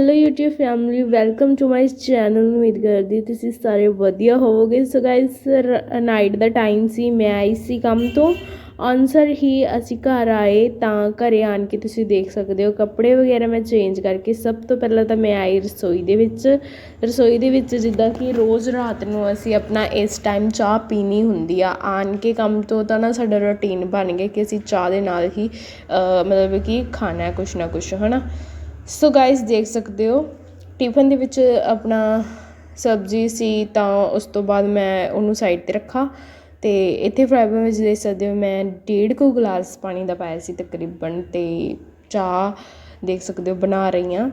Hello YouTube family welcome to my channel ਉਮੀਦ ਕਰਦੀ ਤੁਸੀਂ ਸਾਰੇ ਵਧੀਆ ਹੋਵੋਗੇ ਸੋ ਗਾਇਸ ਨਾਈਟ ਦਾ ਟਾਈਮ ਸੀ ਮੈਂ ਆਈ ਸੀ ਕੰਮ ਤੋਂ ਆਨਸਰ ਹੀ ਅਸੀਂ ਘਰ ਆਏ ਤਾਂ ਘਰੇ ਆਣ ਕੇ ਤੁਸੀਂ ਦੇਖ ਸਕਦੇ ਹੋ ਕੱਪੜੇ ਵਗੈਰਾ ਮੈਂ ਚੇਂਜ ਕਰਕੇ ਸਭ ਤੋਂ ਪਹਿਲਾਂ ਤਾਂ ਮੈਂ ਆਈ ਰਸੋਈ ਦੇ ਵਿੱਚ ਰਸੋਈ ਦੇ ਵਿੱਚ ਜਿੱਦਾਂ ਕਿ ਰੋਜ਼ ਰਾਤ ਨੂੰ ਅਸੀਂ ਆਪਣਾ ਇਸ ਟਾਈਮ ਚਾਹ ਪੀਣੀ ਹੁੰਦੀ ਆ ਆਣ ਕੇ ਕੰਮ ਤੋਂ ਤਾਂ ਨਾ ਸਾਡਾ ਰੁਟੀਨ ਬਣ ਗਿਆ ਕਿ ਅਸੀਂ ਚਾਹ ਦੇ ਨਾਲ ਹੀ ਮਤਲਬ ਕਿ ਖਾਣਾ ਕੁਛ ਨਾ ਕੁਛ ਹਨਾ ਸੋ ਗਾਇਸ ਦੇਖ ਸਕਦੇ ਹੋ ਟਿਫਨ ਦੇ ਵਿੱਚ ਆਪਣਾ ਸਬਜ਼ੀ ਸੀ ਤਾਂ ਉਸ ਤੋਂ ਬਾਅਦ ਮੈਂ ਉਹਨੂੰ ਸਾਈਡ ਤੇ ਰੱਖਾ ਤੇ ਇੱਥੇ ਫਰਾਈ ਪੈਨ ਵਿੱਚ ਦੇਖ ਸਕਦੇ ਹੋ, ਮੈਂ ਡੇਢ ਕੁ ਗਲਾਸ ਪਾਣੀ ਦਾ ਪਾਇਆ ਸੀ ਤਕਰੀਬਨ ਤੇ ਚਾਹ ਦੇਖ ਸਕਦੇ ਹੋ, ਬਣਾ ਰਹੀ ਹਾਂ।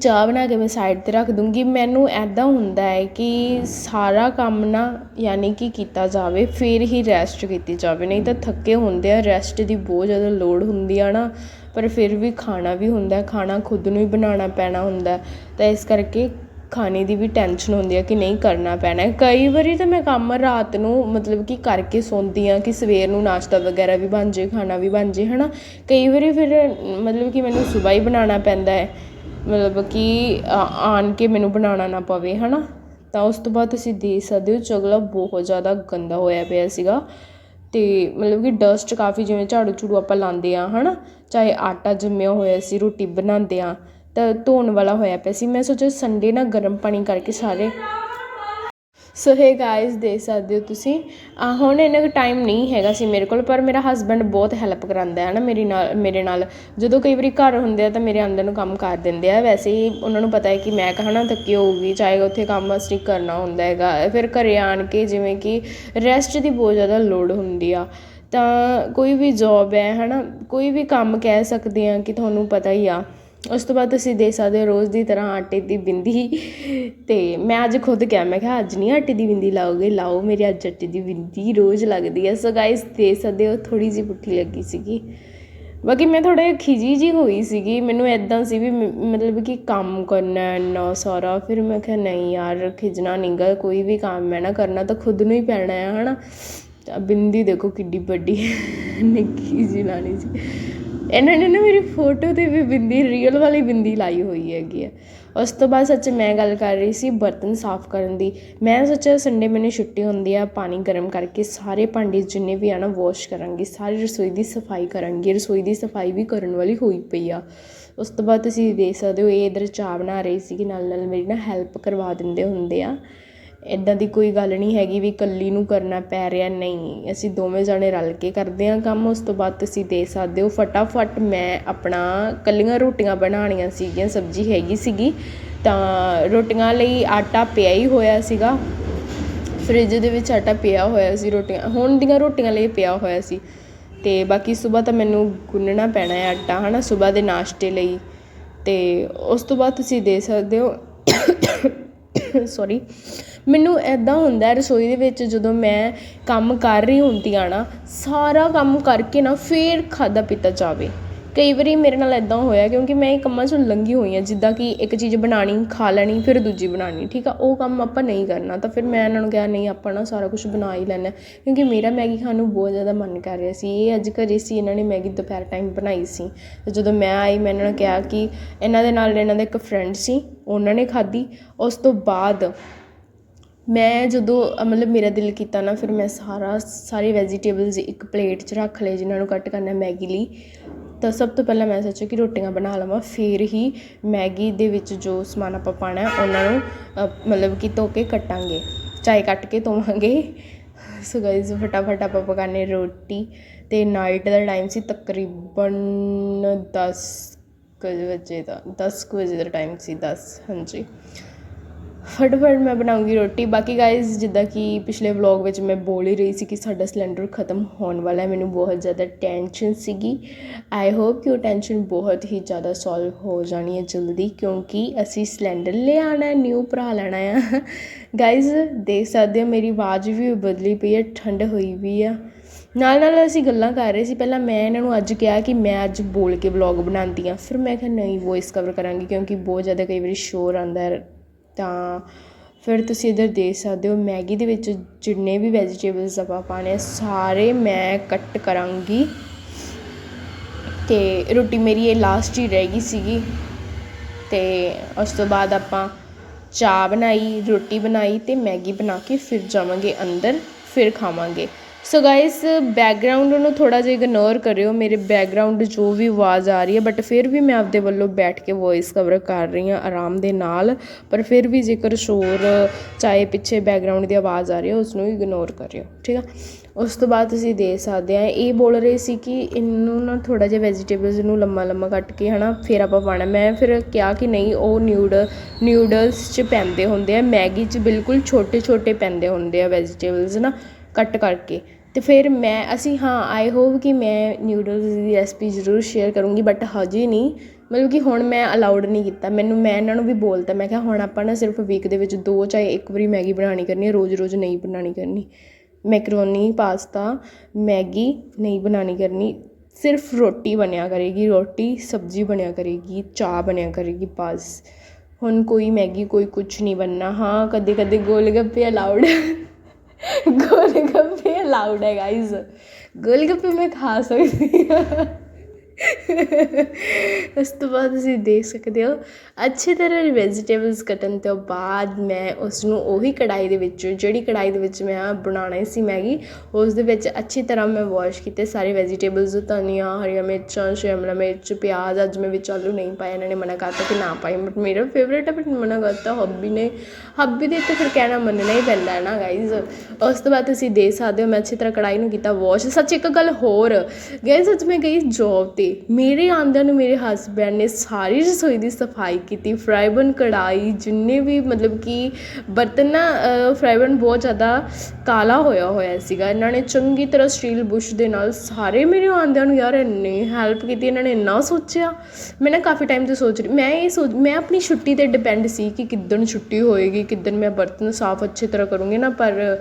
ਚਾਹ ਬਣਾ ਕੇ ਮੈਂ ਸਾਈਡ ਤੇ ਰੱਖ ਦੂੰਗੀ। ਮੈਨੂੰ ਐਦਾਂ ਹੁੰਦਾ ਹੈ ਕਿ ਸਾਰਾ ਕੰਮ ਨਾ ਯਾਨੀ ਕਿ ਕੀਤਾ ਜਾਵੇ, ਫਿਰ ਹੀ ਰੈਸਟ ਕੀਤੀ ਜਾਵੇ। ਨਹੀਂ ਤਾਂ ਥੱਕੇ ਹੁੰਦੇ ਆ ਰੈਸਟ ਦੀ ਬਹੁਤ ਜ਼ਿਆਦਾ ਲੋੜ ਹੁੰਦੀ ਆ ਨਾ। ਪਰ ਫਿਰ ਵੀ ਖਾਣਾ ਵੀ ਹੁੰਦਾ ਖਾਣਾ ਖੁਦ ਨੂੰ ਹੀ ਬਣਾਉਣਾ ਪੈਣਾ ਹੁੰਦਾ ਤਾਂ ਇਸ ਕਰਕੇ ਖਾਣੇ ਦੀ ਵੀ ਟੈਨਸ਼ਨ ਹੁੰਦੀ ਹੈ ਕਿ ਨਹੀਂ ਕਰਨਾ ਪੈਣਾ ਕਈ ਵਾਰੀ ਤਾਂ ਮੈਂ ਕੰਮ ਰਾਤ ਨੂੰ ਮਤਲਬ ਕਿ ਕਰਕੇ ਸੌਂਦੀ ਹਾਂ ਕਿ ਸਵੇਰ ਨੂੰ ਨਾਸ਼ਤਾ ਵਗੈਰਾ ਵੀ ਬਣ ਜੇ ਖਾਣਾ ਵੀ ਬਣ ਜੇ ਹੈ ਨਾ ਕਈ ਵਾਰੀ ਫਿਰ ਮਤਲਬ ਕਿ ਮੈਨੂੰ ਸਵੇਰ ਹੀ ਬਣਾਉਣਾ ਪੈਂਦਾ ਹੈ। ਮਤਲਬ ਕਿ ਆਣ ਕੇ ਮੈਨੂੰ ਬਣਾਉਣਾ ਨਾ ਪਵੇ ਹੈ ਨਾ ਤਾਂ ਉਸ ਤੋਂ ਬਾਅਦ ਤੁਸੀਂ ਦੇਖ ਸਕਦੇ ਹੋ, ਚਗਲਾ ਬਹੁਤ ਜ਼ਿਆਦਾ ਗੰਦਾ ਹੋਇਆ ਪਿਆ ਸੀਗਾ। ਅਤੇ ਮਤਲਬ ਕਿ ਡਸਟ ਕਾਫੀ ਜਿਵੇਂ ਝਾੜੂ ਝੂੜੂ ਆਪਾਂ ਲਾਉਂਦੇ ਹਾਂ ਹੈ ਨਾ ਚਾਹੇ ਆਟਾ ਜੰਮਿਆ ਹੋਇਆ ਸੀ, ਰੋਟੀ ਬਣਾਉਂਦੇ ਹਾਂ, ਤਾਂ ਧੋਣ ਵਾਲਾ ਹੋਇਆ ਪਿਆ ਸੀ। ਮੈਂ ਸੋਚਿਆ ਸੰਡੇ ਨਾ ਗਰਮ ਪਾਣੀ ਕਰਕੇ ਸਾਰੇ ਸੋ ਹੇ ਗਾਇਸ ਦੇਖ ਸਕਦੇ ਹੋ ਤੁਸੀਂ। ਹੁਣ ਇੰਨਾ ਕੁ ਟਾਈਮ ਨਹੀਂ ਹੈਗਾ ਸੀ ਮੇਰੇ ਕੋਲ, ਪਰ ਮੇਰਾ ਹਸਬੈਂਡ ਬਹੁਤ ਹੈਲਪ ਕਰਾਉਂਦਾ ਹੈ ਨਾ ਮੇਰੀ ਨਾਲ, ਮੇਰੇ ਨਾਲ। ਜਦੋਂ ਕਈ ਵਾਰੀ ਘਰ ਹੁੰਦੇ ਆ ਤਾਂ ਮੇਰੇ ਅੰਦਰ ਨੂੰ ਕੰਮ ਕਰ ਦਿੰਦੇ ਆ। ਵੈਸੇ ਹੀ ਉਹਨਾਂ ਨੂੰ ਪਤਾ ਹੈ ਕਿ ਮੈਂ ਕਹਣਾ ਥੱਕੀ ਹੋਊਗੀ, ਚਾਹੇ ਉੱਥੇ ਕੰਮ ਅਸੀਂ ਕਰਨਾ ਹੁੰਦਾ ਹੈਗਾ। ਫਿਰ ਘਰੇ ਆਣ ਕੇ ਜਿਵੇਂ ਕਿ ਰੈਸਟ ਦੀ ਬਹੁਤ ਜ਼ਿਆਦਾ ਲੋੜ ਹੁੰਦੀ ਆ। ਤਾਂ ਕੋਈ ਵੀ ਜੌਬ ਹੈ, ਹਨਾ, ਕੋਈ ਵੀ ਕੰਮ ਕਹਿ ਸਕਦੇ ਆ ਕਿ ਤੁਹਾਨੂੰ ਪਤਾ ਹੀ ਆ। ਉਸ ਤੋਂ ਬਾਅਦ ਤੁਸੀਂ ਦੇਖ ਸਕਦੇ ਹੋ ਰੋਜ਼ ਦੀ ਤਰ੍ਹਾਂ ਆਟੇ ਦੀ ਬਿੰਦੀ। ਅਤੇ ਮੈਂ ਅੱਜ ਖੁਦ ਕਿਹਾ, ਮੈਂ ਕਿਹਾ, ਅੱਜ ਨਹੀਂ ਆਟੇ ਦੀ ਬਿੰਦੀ ਲਾਓਗੇ, ਲਾਓ, ਮੇਰੀ ਅੱਜ ਆਟੇ ਦੀ ਬਿੰਦੀ ਰੋਜ਼ ਲੱਗਦੀ ਹੈ ਸੋ ਗਾਇਸ ਦੇਖ ਸਕਦੇ ਹੋ, ਥੋੜ੍ਹੀ ਜਿਹੀ ਪੁੱਠੀ ਲੱਗੀ ਸੀਗੀ। ਬਾਕੀ ਮੈਂ ਥੋੜ੍ਹੇ ਖਿਜੀ ਜੀ ਹੋਈ ਸੀਗੀ। ਮੈਨੂੰ ਐਦਾਂ ਸੀ ਵੀ ਮਤਲਬ ਕਿ ਕੰਮ ਕਰਨਾ ਇੰਨਾ ਸਾਰਾ, ਫਿਰ ਮੈਂ ਕਿਹਾ, ਨਹੀਂ ਯਾਰ, ਖਿਜਣਾ ਨਹੀਂਗਾ ਕੋਈ ਵੀ ਕੰਮ ਹੈ ਨਾ ਕਰਨਾ, ਤਾਂ ਖੁਦ ਨੂੰ ਹੀ ਪੈਣਾ ਹੈ ਹਨਾ? ਬਿੰਦੀ ਦੇਖੋ ਕਿੱਡੀ ਵੱਡੀ, ਨਿੱਕੀ ਜਿਹੀ ਲਾਣੀ ਸੀ। ਇਹਨਾਂ ਨੇ ਨਾ ਮੇਰੀ ਫੋਟੋ ਤੇ ਵੀ ਬਿੰਦੀ ਰੀਅਲ ਵਾਲੀ ਬਿੰਦੀ ਲਾਈ ਹੋਈ ਹੈਗੀ ਆ। ਉਸ ਤੋਂ ਬਾਅਦ ਸੱਚ ਮੈਂ ਗੱਲ ਕਰ ਰਹੀ ਸੀ ਬਰਤਨ ਸਾਫ਼ ਕਰਨ ਦੀ। ਮੈਂ ਸੋਚਿਆ ਸੰਡੇ ਮੈਨੂੰ ਛੁੱਟੀ ਹੁੰਦੀ ਆ, ਪਾਣੀ ਗਰਮ ਕਰਕੇ ਸਾਰੇ ਭਾਂਡੇ ਜਿੰਨੇ ਵੀ ਆ ਨਾ ਵਾਸ਼ ਕਰਾਂਗੀ, ਸਾਰੀ ਰਸੋਈ ਦੀ ਸਫ਼ਾਈ ਕਰਾਂਗੀ, ਰਸੋਈ ਦੀ ਸਫ਼ਾਈ ਵੀ ਕਰਨ ਵਾਲੀ ਹੋਈ ਪਈ ਆ। ਉਸ ਤੋਂ ਬਾਅਦ ਤੁਸੀਂ ਦੇਖ ਸਕਦੇ ਹੋ, ਇਹ ਇਧਰ ਚਾਹ ਬਣਾ ਰਹੀ ਸੀ ਕਿ ਨਾਲ ਨਾਲ ਮੇਰੀ ਨਾ ਹੈਲਪ ਕਰਵਾ ਦਿੰਦੇ ਹੁੰਦੇ ਆ। ਇੱਦਾਂ ਦੀ ਕੋਈ ਗੱਲ ਨਹੀਂ ਹੈਗੀ ਵੀ ਇਕੱਲੀ ਨੂੰ ਕਰਨਾ ਪੈ ਰਿਹਾ, ਨਹੀਂ। ਅਸੀਂ ਦੋਵੇਂ ਜਣੇ ਰਲ ਕੇ ਕਰਦੇ ਹਾਂ ਕੰਮ, ਉਸ ਤੋਂ ਬਾਅਦ ਤੁਸੀਂ ਦੇ ਸਕਦੇ ਹੋ। ਫਟਾਫਟ ਮੈਂ ਆਪਣਾ ਇਕੱਲੀਆਂ ਰੋਟੀਆਂ ਬਣਾਉਣੀਆਂ ਸੀਗੀਆਂ, ਸਬਜ਼ੀ ਹੈਗੀ ਸੀਗੀ। ਤਾਂ ਰੋਟੀਆਂ ਲਈ ਆਟਾ ਪਿਆ ਹੀ ਹੋਇਆ ਸੀਗਾ। ਫ੍ਰਿਜ ਦੇ ਵਿੱਚ ਆਟਾ ਪਿਆ ਹੋਇਆ ਸੀ, ਰੋਟੀਆਂ, ਹੁਣ ਦੀਆਂ ਰੋਟੀਆਂ ਲਈ ਪਿਆ ਹੋਇਆ ਸੀ। ਤੇ ਬਾਕੀ ਸਵੇਰ ਤਾਂ ਮੈਨੂੰ ਗੁੰਨਣਾ ਪੈਣਾ ਹੈ ਆਟਾ, ਹਨਾ, ਸਵੇਰ ਦੇ ਨਾਸ਼ਤੇ ਲਈ। ਤੇ ਉਸ ਤੋਂ ਬਾਅਦ ਤੁਸੀਂ ਦੇ ਸਕਦੇ ਹੋ। ਸੌਰੀ ਮੈਨੂੰ ਇੱਦਾਂ ਹੁੰਦਾ ਰਸੋਈ ਦੇ ਵਿੱਚ ਜਦੋਂ ਮੈਂ ਕੰਮ ਕਰ ਰਹੀ ਹੁੰਦੀ ਹਾਂ ਨਾ, ਸਾਰਾ ਕੰਮ ਕਰਕੇ ਨਾ ਫਿਰ ਖਾਧਾ ਪੀਤਾ ਜਾਵੇ। ਕਈ ਵਾਰੀ ਮੇਰੇ ਨਾਲ ਇੱਦਾਂ ਹੋਇਆ ਕਿਉਂਕਿ ਮੈਂ ਇਹ ਕੰਮਾਂ 'ਚੋਂ ਲੰਘੀ ਹੋਈ ਹਾਂ, ਜਿੱਦਾਂ ਕਿ ਇੱਕ ਚੀਜ਼ ਬਣਾਉਣੀ, ਖਾ ਲੈਣੀ, ਫਿਰ ਦੂਜੀ ਬਣਾਉਣੀ, ਠੀਕ ਆ, ਉਹ ਕੰਮ ਆਪਾਂ ਨਹੀਂ ਕਰਨਾ। ਤਾਂ ਫਿਰ ਮੈਂ ਇਹਨਾਂ ਨੂੰ ਕਿਹਾ, ਨਹੀਂ, ਆਪਾਂ ਨਾ ਸਾਰਾ ਕੁਝ ਬਣਾ ਹੀ ਲੈਣਾ ਕਿਉਂਕਿ ਮੇਰਾ ਮੈਗੀ ਖਾਣ ਨੂੰ ਬਹੁਤ ਜ਼ਿਆਦਾ ਮਨ ਕਰ ਰਿਹਾ ਸੀ। ਇਹ ਅੱਜ ਘਰੇ ਸੀ, ਇਹਨਾਂ ਨੇ ਮੈਗੀ ਦੁਪਹਿਰ ਟਾਈਮ ਬਣਾਈ ਸੀ। ਤੇ ਜਦੋਂ ਮੈਂ ਆਈ, ਮੈਂ ਇਹਨਾਂ ਨੂੰ ਕਿਹਾ ਕਿ ਇਹਨਾਂ ਦੇ ਨਾਲ ਇਹਨਾਂ ਦਾ ਇੱਕ ਫਰੈਂਡ ਸੀ, ਉਹਨਾਂ ਨੇ ਖਾਧੀ। ਉਸ ਤੋਂ ਬਾਅਦ ਮੈਂ ਜਦੋਂ ਮਤਲਬ ਮੇਰਾ ਦਿਲ ਕੀਤਾ ਨਾ, ਫਿਰ ਮੈਂ ਸਾਰਾ, ਸਾਰੇ ਵੈਜੀਟੇਬਲਸ ਇੱਕ ਪਲੇਟ 'ਚ ਰੱਖ ਲਏ ਜਿਹਨਾਂ ਨੂੰ ਕੱਟ ਕਰਨਾ ਮੈਗੀ ਲਈ। ਤਾਂ ਸਭ ਤੋਂ ਪਹਿਲਾਂ ਮੈਂ ਸੋਚਿਆ ਕਿ ਰੋਟੀਆਂ ਬਣਾ ਲਵਾਂ, ਫਿਰ ਹੀ ਮੈਗੀ ਦੇ ਵਿੱਚ ਜੋ ਸਮਾਨ ਆਪਾਂ ਪਾਣਾ ਉਹਨਾਂ ਨੂੰ ਮਤਲਬ ਕਿ ਧੋ ਕੇ ਕੱਟਾਂਗੇ। ਚਾਹੇ ਕੱਟ ਕੇ ਧੋਵਾਂਗੇ। ਸੋ ਗਾਇਜ਼ ਫਟਾਫਟ ਆਪਾਂ ਪਕਾਨੇ ਰੋਟੀ। ਤੇ ਨਾਈਟ ਦਾ ਟਾਈਮ ਸੀ ਤਕਰੀਬਨ 10 ਕੁ ਵਜੇ ਦਾ 10 ਕੁ ਵਜੇ ਦਾ ਟਾਈਮ ਸੀ 10 ਹਾਂਜੀ। ਫਟਾਫਟ ਮੈਂ ਬਣਾਉਂਗੀ ਰੋਟੀ। ਬਾਕੀ ਗਾਇਜ਼ ਜਿੱਦਾਂ ਕਿ ਪਿਛਲੇ ਵਲੌਗ ਵਿੱਚ ਮੈਂ ਬੋਲ ਹੀ ਰਹੀ ਸੀ ਕਿ ਸਾਡਾ ਸਿਲੰਡਰ ਖਤਮ ਹੋਣ ਵਾਲਾ ਹੈ। ਮੈਨੂੰ ਬਹੁਤ ਜ਼ਿਆਦਾ ਟੈਨਸ਼ਨ ਸੀਗੀ। ਆਈ ਹੋਪ ਕਿ ਉਹ ਟੈਨਸ਼ਨ ਬਹੁਤ ਹੀ ਜ਼ਿਆਦਾ ਸੋਲਵ ਹੋ ਜਾਣੀ ਹੈ ਜਲਦੀ, ਕਿਉਂਕਿ ਅਸੀਂ ਸਿਲੰਡਰ ਲੈ ਆਣਾ ਹੈ ਨਿਊ ਭਰਾ ਲੈਣਾ ਆ ਗਾਇਜ਼ ਦੇਖ ਸਕਦੇ ਹੋ, ਮੇਰੀ ਆਵਾਜ਼ ਵੀ ਬਦਲੀ ਪਈ ਹੈ, ਠੰਡ ਹੋਈ ਵੀ ਆ। ਨਾਲ ਨਾਲ ਅਸੀਂ ਗੱਲਾਂ ਕਰ ਰਹੇ ਸੀ। ਪਹਿਲਾਂ ਮੈਂ ਇਹਨਾਂ ਨੂੰ ਅੱਜ ਕਿਹਾ ਕਿ ਮੈਂ ਅੱਜ ਬੋਲ ਕੇ ਵਲੌਗ ਬਣਾਉਂਦੀ ਆ ਫਿਰ ਮੈਂ ਕਿਹਾ ਨਹੀਂ ਵੌਇਸ ਕਵਰ ਕਰਾਂਗੀ, ਕਿਉਂਕਿ ਬਹੁਤ ਜ਼ਿਆਦਾ ਕਈ ਵਾਰੀ ਸ਼ੋਰ ਆਉਂਦਾ ਹੈ। ਤਾਂ ਫਿਰ ਤੁਸੀਂ ਇੱਧਰ ਦੇਖ ਸਕਦੇ ਹੋ, ਮੈਗੀ ਦੇ ਵਿੱਚ ਜਿੰਨੇ ਵੀ ਵੈਜੀਟੇਬਲਸ ਆਪਾਂ ਪਾਉਣੇ ਸਾਰੇ ਮੈਂ ਕੱਟ ਕਰਾਂਗੀ। ਅਤੇ ਰੋਟੀ ਮੇਰੀ ਇਹ ਲਾਸਟ ਹੀ ਰਹਿ ਗਈ ਸੀਗੀ। ਅਤੇ ਉਸ ਤੋਂ ਬਾਅਦ ਆਪਾਂ ਚਾਹ ਬਣਾਈ, ਰੋਟੀ ਬਣਾਈ ਅਤੇ ਮੈਗੀ ਬਣਾ ਕੇ ਫਿਰ ਜਾਵਾਂਗੇ ਅੰਦਰ, ਫਿਰ ਖਾਵਾਂਗੇ। ਸੋ ਗਾਇਸ ਬੈਕਗਰਾਊਂਡ ਨੂੰ ਥੋੜਾ ਜਿਹਾ ਇਗਨੋਰ ਕਰਿਓ, ਮੇਰੇ ਬੈਕਗਰਾਊਂਡ ਜੋ ਵੀ ਆਵਾਜ਼ ਆ ਰਹੀ ਹੈ ਬਟ ਫਿਰ ਵੀ ਮੈਂ ਆਪਦੇ ਵੱਲੋਂ ਬੈਠ ਕੇ ਵੌਇਸ ਕਵਰ ਕਰ ਰਹੀ ਹਾਂ ਆਰਾਮ ਦੇ ਨਾਲ, ਪਰ ਫਿਰ ਵੀ ਜੇਕਰ ਸ਼ੋਰ ਚਾਹੇ ਪਿੱਛੇ ਬੈਕਗਰਾਊਂਡ ਦੀ ਆਵਾਜ਼ ਆ ਰਹੀ ਹੈ ਉਸ ਨੂੰ ਇਗਨੋਰ ਕਰਿਓ, ਠੀਕ ਆ? ਉਸ ਤੋਂ ਬਾਅਦ ਤੁਸੀਂ ਦੇ ਸਕਦੇ ਆ ਇਹ ਬੋਲ ਰਹੇ ਸੀ ਕਿ ਇਹਨੂੰ ਨਾ ਥੋੜਾ ਜਿਹਾ ਵੈਜੀਟੇਬਲਸ ਨੂੰ ਲੰਮਾ ਲੰਮਾ ਕੱਟ ਕੇ, ਹਨਾ, ਫਿਰ ਆਪਾਂ ਪਾਣਾ ਮੈਂ ਫਿਰ ਕਿਹਾ ਕਿ ਨਹੀਂ, ਉਹ ਨਿਊਡ ਨਿਊਡਲਸ 'ਚ ਪੈਂਦੇ ਹੁੰਦੇ ਆ, ਮੈਗੀ 'ਚ ਬਿਲਕੁਲ ਛੋਟੇ ਛੋਟੇ ਪੈਂਦੇ ਹੁੰਦੇ ਆ ਵੈਜੀਟੇਬਲਸ ਨਾ ਕੱਟ ਕਰਕੇ। ਅਤੇ ਫਿਰ ਮੈਂ, ਅਸੀਂ ਹਾਂ ਆਈ ਹੋਪ ਕਿ ਮੈਂ ਨਿਊਡਲਸ ਦੀ ਰੈਸਪੀ ਜ਼ਰੂਰ ਸ਼ੇਅਰ ਕਰੂੰਗੀ ਬਟ ਹਜੇ ਨਹੀਂ। ਮਤਲਬ ਕਿ ਹੁਣ ਮੈਂ ਅਲਾਊਡ ਨਹੀਂ ਕੀਤਾ। ਮੈਨੂੰ, ਮੈਂ ਇਹਨਾਂ ਨੂੰ ਵੀ ਬੋਲਤਾ, ਮੈਂ ਕਿਹਾ ਹੁਣ ਆਪਾਂ ਨਾ ਸਿਰਫ ਵੀਕ ਦੇ ਵਿੱਚ ਦੋ ਚਾਹੇ ਇੱਕ ਵਾਰੀ ਮੈਗੀ ਬਣਾਉਣੀ ਕਰਨੀ ਹੈ ਰੋਜ਼ ਰੋਜ਼ ਨਹੀਂ ਬਣਾਉਣੀ ਕਰਨੀ। ਮੈਕਰੋਨੀ ਪਾਸਤਾ ਮੈਗੀ ਨਹੀਂ ਬਣਾਉਣੀ ਕਰਨੀ। ਸਿਰਫ ਰੋਟੀ ਬਣਿਆ ਕਰੇਗੀ, ਰੋਟੀ, ਸਬਜ਼ੀ ਬਣਿਆ ਕਰੇਗੀ, ਚਾਹ ਬਣਿਆ ਕਰੇਗੀ, ਬਸ। ਹੁਣ ਕੋਈ ਮੈਗੀ, ਕੋਈ ਕੁਝ ਨਹੀਂ ਬਣਨਾ। ਹਾਂ ਕਦੇ ਕਦੇ ਗੋਲ ਗੱਪੇ ਅਲਾਉਡ ਗੋਲ ਗੱਪੇ ਅਲਾਉਡ ਹੈ ਗਾਇਜ਼ ਗੋਲ ਗੱਪੇ ਮੈਂ ਖਾ ਸਕਦੀ ਹਾਂ ਉਸ ਤੋਂ ਬਾਅਦ ਤੁਸੀਂ ਦੇਖ ਸਕਦੇ ਹੋ, ਅੱਛੀ ਤਰ੍ਹਾਂ ਵੈਜੀਟੇਬਲਸ ਕੱਟਣ ਤੋਂ ਬਾਅਦ ਮੈਂ ਉਸ ਨੂੰ ਉਹੀ ਕੜਾਈ ਦੇ ਵਿੱਚ, ਜਿਹੜੀ ਕੜਾਈ ਦੇ ਵਿੱਚ ਮੈਂ ਬਣਾਉਣਾ ਸੀ ਮੈਗੀ ਉਸ ਦੇ ਵਿੱਚ ਅੱਛੀ ਤਰ੍ਹਾਂ ਮੈਂ ਵਾਸ਼ ਕੀਤੇ ਸਾਰੇ ਵੈਜੀਟੇਬਲਸ ਧਨੀਆ, ਹਰੀਆਂ ਮਿਰਚਾਂ, ਸ਼ਿਮਲਾ ਮਿਰਚ, ਪਿਆਜ਼, ਅੱਜ ਮੈਂ ਵਿੱਚ ਆਲੂ ਨਹੀਂ ਪਾਇਆ ਇਹਨਾਂ ਨੇ ਮਨਾ ਕਰਤਾ ਕਿ ਨਾ ਪਾਈ ਬਟ ਮੇਰਾ ਫੇਵਰੇਟ ਹੈ ਬਟ ਮਨਾ ਕਰਤਾ ਹੱਬੀ ਨੇ ਹੱਬੀ ਦੇ ਤੇ ਫਿਰ ਕਹਿਣਾ ਮੰਨਣਾ ਹੀ ਪੈਂਦਾ ਹੈ ਨਾ ਗਾਈਜ਼ ਉਸ ਤੋਂ ਬਾਅਦ ਤੁਸੀਂ ਦੇਖ ਸਕਦੇ ਹੋ, ਮੈਂ ਅੱਛੀ ਤਰ੍ਹਾਂ ਕੜਾਈ ਨੂੰ ਕੀਤਾ ਵਾਸ਼ ਸੱਚ ਇੱਕ ਗੱਲ ਹੋਰ ਗਾਈਜ਼ ਅੱਜ ਮੈਂ ਗਈ ਜੌਬ ਤੇ ਮੇਰੇ ਆਂਦਿਆਂ ਨੂੰ ਮੇਰੇ ਹਸਬੈਂਡ ਨੇ ਸਾਰੀ ਰਸੋਈ ਦੀ ਸਫ਼ਾਈ ਕੀਤੀ, ਫਰਾਈਬਨ ਕੜਾਈ, ਜਿੰਨੇ ਵੀ ਮਤਲਬ ਕਿ ਬਰਤਨ ਨਾ ਫਰਾਈਬਨ ਬਹੁਤ ਜ਼ਿਆਦਾ ਕਾਲਾ ਹੋਇਆ ਹੋਇਆ ਸੀਗਾ। ਇਹਨਾਂ ਨੇ ਚੰਗੀ ਤਰ੍ਹਾਂ ਸਟੀਲ ਬੁਸ਼ ਦੇ ਨਾਲ ਸਾਰੇ ਮੇਰੇ ਆਂਦਿਆਂ ਨੂੰ ਯਾਰ ਇੰਨੀ ਹੈਲਪ ਕੀਤੀ, ਇਹਨਾਂ ਨੇ ਇੰਨਾ ਸੋਚਿਆ। ਮੈਂ ਨਾ ਕਾਫੀ ਟਾਈਮ ਤੋਂ ਸੋਚ ਰਹੀ, ਮੈਂ ਇਹ ਸੋਚ, ਮੈਂ ਆਪਣੀ ਛੁੱਟੀ ਤੇ ਡਿਪੈਂਡ ਸੀ ਕਿ ਕਿੱਦਣ ਛੁੱਟੀ ਹੋਏਗੀ, ਕਿੱਦਣ ਮੈਂ ਬਰਤਨ ਸਾਫ਼ ਅੱਛੀ ਤਰ੍ਹਾਂ ਕਰੂੰਗੀ ਨਾ, ਪਰ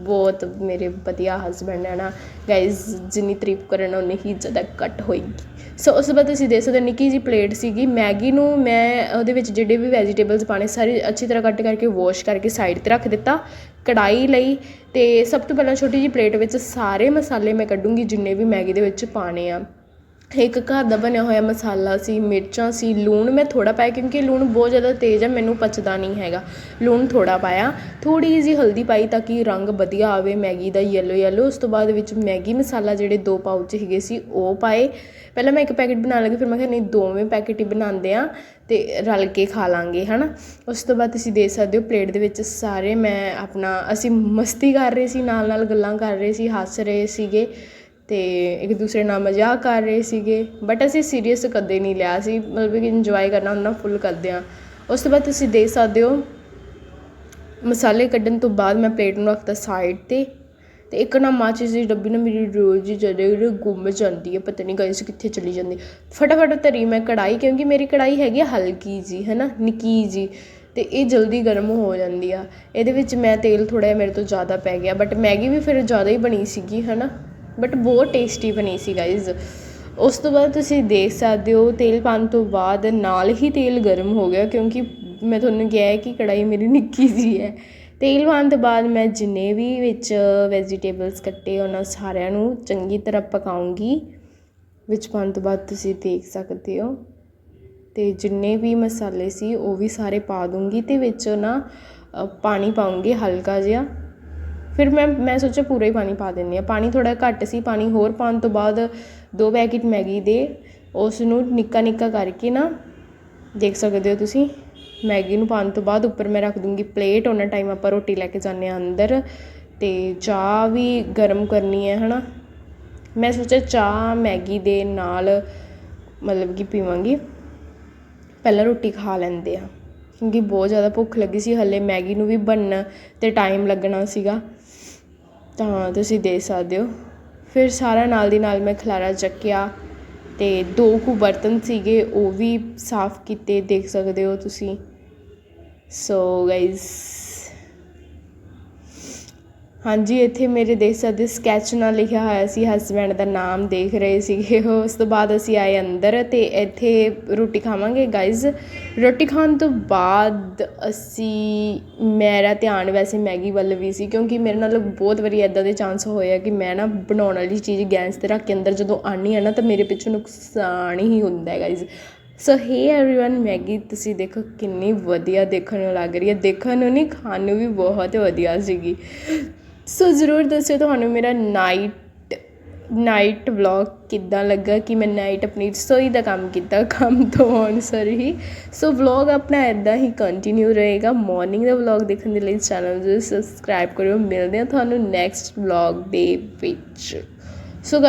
ਬਹੁਤ ਮੇਰੇ ਵਧੀਆ ਹਸਬੈਂਡ ਹੈ ਨਾ। ਗਾਇਜ਼ ਜਿੰਨੀ ਤਾਰੀਫ ਕਰਨ ਉਨੀ ਹੀ ਜ਼ਿਆਦਾ ਘੱਟ ਹੋਏਗੀ। ਸੋ ਉਸ ਤੋਂ ਬਾਅਦ ਤੁਸੀਂ ਦੇਖ ਸਕਦੇ ਹੋ ਨਿੱਕੀ ਜੀ ਪਲੇਟ ਸੀਗੀ, ਮੈਗੀ ਨੂੰ ਮੈਂ ਉਹਦੇ ਵਿੱਚ ਜਿਹੜੇ ਵੀ ਵੈਜੀਟੇਬਲਸ ਪਾਣੇ ਸਾਰੇ ਅੱਛੀ ਤਰ੍ਹਾਂ ਕੱਟ ਕਰਕੇ ਵਾਸ਼ ਕਰਕੇ ਸਾਈਡ ਤੇ ਰੱਖ ਦਿੱਤਾ ਕੜਾਈ ਲਈ ਤੇ ਸਭ ਤੋਂ ਪਹਿਲਾਂ ਛੋਟੀ ਜੀ ਪਲੇਟ ਵਿੱਚ ਸਾਰੇ ਮਸਾਲੇ ਮੈਂ ਕੱਢੂੰਗੀ ਜਿੰਨੇ ਵੀ ਮੈਗੀ ਦੇ ਵਿੱਚ ਪਾਣੇ ਆ। ਇੱਕ ਘਰ ਦਾ ਬਣਿਆ ਹੋਇਆ ਮਸਾਲਾ ਸੀ, ਮਿਰਚਾਂ ਸੀ, ਲੂਣ ਮੈਂ ਥੋੜ੍ਹਾ ਪਾਇਆ ਕਿਉਂਕਿ ਲੂਣ ਬਹੁਤ ਜ਼ਿਆਦਾ ਤੇਜ਼ ਹੈ ਮੈਨੂੰ ਪਚਦਾ ਨਹੀਂ ਹੈਗਾ। ਲੂਣ ਥੋੜ੍ਹਾ ਪਾਇਆ, ਥੋੜ੍ਹੀ ਜਿਹੀ ਹਲਦੀ ਪਾਈ ਤਾਂ ਕਿ ਰੰਗ ਵਧੀਆ ਆਵੇ, ਮੈਗੀ ਦਾ ਯੈਲੋ ਯੈਲੋ ਉਸ ਤੋਂ ਬਾਅਦ ਵਿੱਚ ਮੈਗੀ ਮਸਾਲਾ ਜਿਹੜੇ ਦੋ ਪਾਊਚ ਹੈਗੇ ਸੀ, ਉਹ ਪਾਏ। ਪਹਿਲਾਂ ਮੈਂ ਇੱਕ ਪੈਕੇਟ ਬਣਾਉਣ ਲੱਗੀ, ਫਿਰ ਮੈਂ ਕਿਹਾ ਨਹੀਂ, ਦੋਵੇਂ ਪੈਕੇਟ ਹੀ ਬਣਾਉਂਦੇ ਹਾਂ ਅਤੇ ਰਲ ਕੇ ਖਾ ਲਾਂਗੇ ਹੈ ਨਾ ਉਸ ਤੋਂ ਬਾਅਦ ਤੁਸੀਂ ਦੇਖ ਸਕਦੇ ਹੋ ਪਲੇਟ ਦੇ ਵਿੱਚ ਸਾਰੇ ਮੈਂ ਆਪਣਾ, ਅਸੀਂ ਮਸਤੀ ਕਰ ਰਹੇ ਸੀ ਨਾਲ ਨਾਲ ਗੱਲਾਂ ਕਰ ਰਹੇ ਸੀ, ਹੱਸ ਰਹੇ ਸੀਗੇ। ਅਤੇ ਇੱਕ ਦੂਸਰੇ ਨਾਲ ਮਜ਼ਾਕ ਕਰ ਰਹੇ ਸੀਗੇ ਬਟ ਅਸੀਂ ਸੀਰੀਅਸ ਕਦੇ ਨਹੀਂ ਲਿਆ ਸੀ, ਮਤਲਬ ਕਿ ਇੰਜੋਏ ਕਰਨਾ ਉਹਨਾਂ ਫੁੱਲ ਕਰਦੇ ਹਾਂ। ਉਸ ਤੋਂ ਬਾਅਦ ਤੁਸੀਂ ਦੇਖ ਸਕਦੇ ਹੋ, ਮਸਾਲੇ ਕੱਢਣ ਤੋਂ ਬਾਅਦ ਮੈਂ ਪਲੇਟ ਨੂੰ ਰੱਖਤਾ ਸਾਈਡ ਤੇ ਅਤੇ ਇੱਕ ਨਾ ਮਾਚਿਸ ਦੀ ਡੱਬੀ ਨਾ ਮੇਰੀ ਰੋਜ਼ ਹੀ ਜਿਹੜੇ ਗੁੰਮ ਜਾਂਦੀ ਹੈ, ਪਤਾ ਨਹੀਂ ਗਾਇਸ ਕਿੱਥੇ ਚਲੀ ਜਾਂਦੀ। ਫਟਾਫਟ ਧਰੀ ਮੈਂ ਕੜਾਈ ਕਿਉਂਕਿ ਮੇਰੀ ਕੜਾਈ ਹੈਗੀ ਆ ਹਲਕੀ ਜੀ ਹੈ ਨਾ ਨਿੱਕੀ ਜੀ ਅਤੇ ਇਹ ਜਲਦੀ ਗਰਮ ਹੋ ਜਾਂਦੀ ਆ। ਇਹਦੇ ਵਿੱਚ ਮੈਂ ਤੇਲ ਥੋੜ੍ਹਾ ਜਿਹਾ ਮੇਰੇ ਤੋਂ ਜ਼ਿਆਦਾ ਪੈ ਗਿਆ ਬਟ ਮੈਗੀ ਵੀ ਫਿਰ ਜ਼ਿਆਦਾ ਹੀ ਬਣੀ ਸੀਗੀ ਹੈ ਨਾ ਬਟ ਬਹੁਤ ਟੇਸਟੀ ਬਣੀ ਸੀ ਗਾਇਜ਼ ਉਸ ਤੋਂ ਬਾਅਦ ਤੁਸੀਂ ਦੇਖ ਸਕਦੇ ਹੋ, ਤੇਲ ਪਾਉਣ ਤੋਂ ਬਾਅਦ ਨਾਲ ਹੀ ਤੇਲ ਗਰਮ ਹੋ ਗਿਆ, ਕਿਉਂਕਿ ਮੈਂ ਤੁਹਾਨੂੰ ਕਿਹਾ ਹੈ ਕਿ ਕੜਾਈ ਮੇਰੀ ਨਿੱਕੀ ਜੀ ਹੈ। ਤੇਲ ਪਾਉਣ ਤੋਂ ਬਾਅਦ ਮੈਂ ਜਿੰਨੇ ਵੀ ਵਿੱਚ ਵੈਜੀਟੇਬਲਸ ਕੱਟੇ, ਉਹਨਾਂ ਸਾਰਿਆਂ ਨੂੰ ਚੰਗੀ ਤਰ੍ਹਾਂ ਪਕਾਉਂਗੀ। ਵਿੱਚ ਪਾਉਣ ਤੋਂ ਬਾਅਦ ਤੁਸੀਂ ਦੇਖ ਸਕਦੇ ਹੋ। ਤੇ ਜਿੰਨੇ ਵੀ ਮਸਾਲੇ ਸੀ, ਉਹ ਵੀ ਸਾਰੇ ਪਾ ਦੂੰਗੀ ਤੇ ਵਿੱਚ ਨਾ ਪਾਣੀ ਪਾਉਂਗੀ ਹਲਕਾ ਜਿਹਾ। ਫਿਰ ਮੈਂ ਮੈਂ ਸੋਚਿਆ ਪੂਰਾ ਹੀ ਪਾਣੀ ਪਾ ਦਿੰਦੀ ਹਾਂ। ਪਾਣੀ ਥੋੜ੍ਹਾ ਘੱਟ ਸੀ, ਪਾਣੀ ਹੋਰ ਪਾਉਣ ਤੋਂ ਬਾਅਦ ਦੋ ਪੈਕੇਟ ਮੈਗੀ ਦੇ ਉਸ ਨੂੰ ਨਿੱਕਾ ਨਿੱਕਾ ਕਰਕੇ ਨਾ, ਦੇਖ ਸਕਦੇ ਹੋ ਤੁਸੀਂ, ਮੈਗੀ ਨੂੰ ਪਾਉਣ ਤੋਂ ਬਾਅਦ ਉੱਪਰ ਮੈਂ ਰੱਖ ਦੂੰਗੀ ਪਲੇਟ। ਉਹਨਾਂ ਟਾਈਮ ਆਪਾਂ ਰੋਟੀ ਲੈ ਕੇ ਜਾਂਦੇ ਹਾਂ ਅੰਦਰ ਅਤੇ ਚਾਹ ਵੀ ਗਰਮ ਕਰਨੀ ਹੈ, ਹਨਾ। ਮੈਂ ਸੋਚਿਆ ਚਾਹ, ਮੈਗੀ ਦੇ ਨਾਲ ਮਤਲਬ ਕਿ ਪੀਵਾਂਗੀ। ਪਹਿਲਾਂ ਰੋਟੀ ਖਾ ਲੈਂਦੇ ਆ ਕਿਉਂਕਿ ਬਹੁਤ ਜ਼ਿਆਦਾ ਭੁੱਖ ਲੱਗੀ ਸੀ। ਹੱਲੇ ਮੈਗੀ ਨੂੰ ਵੀ ਬਣਨ ਤੇ ਟਾਈਮ ਲੱਗਣਾ ਸੀਗਾ। ਤਾਂ ਤੁਸੀਂ ਦੇ ਸਕਦੇ ਹੋ। ਫਿਰ ਸਾਰਾ ਨਾਲ ਦੀ ਨਾਲ ਮੈਂ ਖਲਾਰਾ ਚੱਕਿਆ ਅਤੇ ਦੋ ਕੁ ਬਰਤਨ ਸੀਗੇ, ਉਹ ਵੀ ਸਾਫ਼ ਕੀਤੇ, ਦੇਖ ਸਕਦੇ ਹੋ ਤੁਸੀਂ। ਸੋ ਗਾਈਜ਼ ਹਾਂਜੀ ਇੱਥੇ ਮੇਰੇ ਦੇਖ ਸਕਦੇ ਸਕੈਚ ਨਾਲ ਲਿਖਿਆ ਹੋਇਆ ਸੀ ਹਸਬੈਂਡ ਦਾ ਨਾਮ ਦੇਖ ਰਹੇ ਸੀਗੇ ਉਹ ਉਸ ਤੋਂ ਬਾਅਦ ਅਸੀਂ ਆਏ ਅੰਦਰ ਤੇ ਇੱਥੇ ਰੋਟੀ ਖਾਵਾਂਗੇ ਗਾਇਜ਼ ਰੋਟੀ ਖਾਣ ਤੋਂ ਬਾਅਦ ਅਸੀਂ ਮੇਰਾ ਧਿਆਨ ਵੈਸੇ ਮੈਗੀ ਵੱਲ ਵੀ ਸੀ ਕਿਉਂਕਿ ਮੇਰੇ ਨਾਲ ਬਹੁਤ ਵਾਰੀ ਇਦਾਂ ਦੇ ਚਾਂਸ ਹੋਏ ਆ ਕਿ ਮੈਂ ਨਾ ਬਣਾਉਣ ਵਾਲੀ ਚੀਜ਼ ਗੈਸ ਤੇ ਰੱਖ ਕੇ ਅੰਦਰ ਜਦੋਂ ਆਨੀ ਆ ਨਾ ਤਾਂ ਮੇਰੇ ਪਿੱਛੋਂ ਨੁਕਸਾਨ ਹੀ ਹੁੰਦਾ ਹੈ guys so hey everyone Maggi ਤੁਸੀਂ ਦੇਖੋ ਕਿੰਨੀ ਵਧੀਆ ਦੇਖਣ ਨੂੰ ਲੱਗ ਰਹੀ ਹੈ ਦੇਖਣ ਨੂੰ ਨਹੀਂ ਖਾਣ ਨੂੰ ਵੀ ਬਹੁਤ ਵਧੀਆ ਸੀਗੀ ਸੋ ਜ਼ਰੂਰ ਦੱਸਿਓ ਤੁਹਾਨੂੰ ਮੇਰਾ ਨਾਈਟ ਨਾਈਟ ਵਲੌਗ ਕਿੱਦਾਂ ਲੱਗਾ? ਕਿ ਮੈਂ ਨਾਈਟ ਆਪਣੀ ਰਸੋਈ ਦਾ ਕੰਮ ਕੀਤਾ, ਕੰਮ ਤੋਂ ਆਉਣ ਸਰ ਹੀ ਸੋ ਵਲੌਗ ਆਪਣਾ ਇਦਾਂ ਹੀ ਕੰਟੀਨਿਊ ਰਹੇਗਾ। ਮਾਰਨਿੰਗ ਦਾ ਵਲੌਗ ਦੇਖਣ ਦੇ ਲਈ ਚੈਨਲ ਨੂੰ ਸਬਸਕ੍ਰਾਈਬ ਕਰਿਓ। ਮਿਲਦੇ ਹਾਂ ਤੁਹਾਨੂੰ ਨੈਕਸਟ ਵਲੌਗ ਦੇ ਵਿੱਚ। ਸੋ